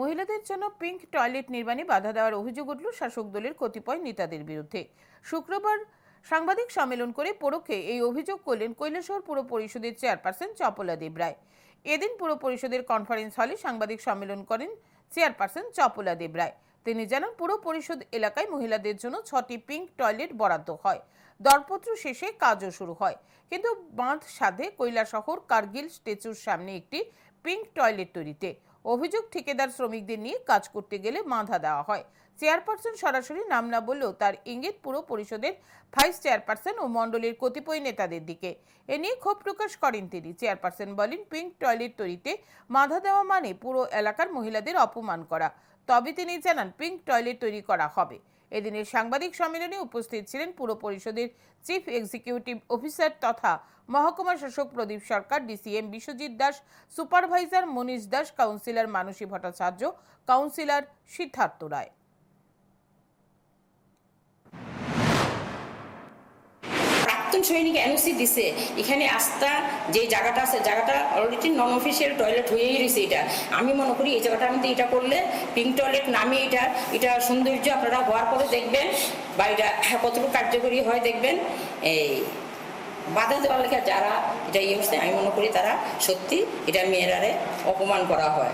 মহিলাদের জন্য pink toilet নির্মাণে বাধা দেওয়ার অভিযোগ উঠল শাসক দলের কতিপয় নেতাদের বিরুদ্ধে। শুক্রবার সাংবাদিক সম্মেলন করে পরোক্ষে এই অভিযোগ করলেন কৈলাসহর পুর পরিষদের চেয়ারপারসন চপলা দেব রায় এদিন পুর পরিষদের কনফারেন্স হলে সাংবাদিক সম্মেলন করেন চেয়ারপারসন চপলা দেব রায় তিনি জানান, পুর পরিষদ এলাকায় মহিলাদের জন্য ছটি পিঙ্ক টয়লেট বরাদ্দ হয়। দরপত্র শেষে কাজও শুরু হয়। কিন্তু বাঁধ সাধে কৈলাসহর কার্গিল স্ট্যাচুর সামনে একটি পিঙ্ক টয়লেট তৈরিতে অভিযোগ ঠিকাদার শ্রমিকদের নিয়ে কাজ করতে গেলে বাধা দেওয়া হয়। চেয়ারপারসন সরাসরি নাম না বললেও তার ইঙ্গিত পুরো পরিষদের ভাইস চেয়ারপারসন ও মণ্ডলীর কতিপয় নেতাদের দিকে। এ নিয়ে ক্ষোভ প্রকাশ করেন তিনি। চেয়ারপারসন বলেন, পিঙ্ক টয়লেট তৈরিতে বাধা দেওয়া মানে পুরো এলাকার মহিলাদের অপমান করা। তবে তিনি জানান, পিঙ্ক টয়লেট তৈরি করা হবে। এদিনের সাংবাদিক সম্মেলনে উপস্থিত ছিলেন পুর পরিষদের চিফ এক্সিকিউটিভ অফিসার তথা মহকুমা শাসক Pradip Sarkar, DCM Biswajit Das, supervisor Manish Das, councillor Manasi Bhattacharya, councillor Siddhartha Roy. প্রাক্তন সৈনিক এনওসি দিছে, এখানে আস্থা, যে জায়গাটা আছে, জায়গাটা অলরেডি নন অফিসিয়াল টয়লেট হয়েই রয়েছে এটা। আমি মনে করি এই জায়গাটার মধ্যে এটা করলে পিঙ্ক টয়লেট নামে এটা এটা সৌন্দর্য আপনারা হওয়ার পরে দেখবেন বা এটা কতটুকু কার্যকরী হয় দেখবেন। এই বাধা দেওয়ার লেখা যারা এটা ইয়ে হচ্ছে আমি মনে করি তারা সত্যি এটা মেয়েরারে অপমান করা হয়।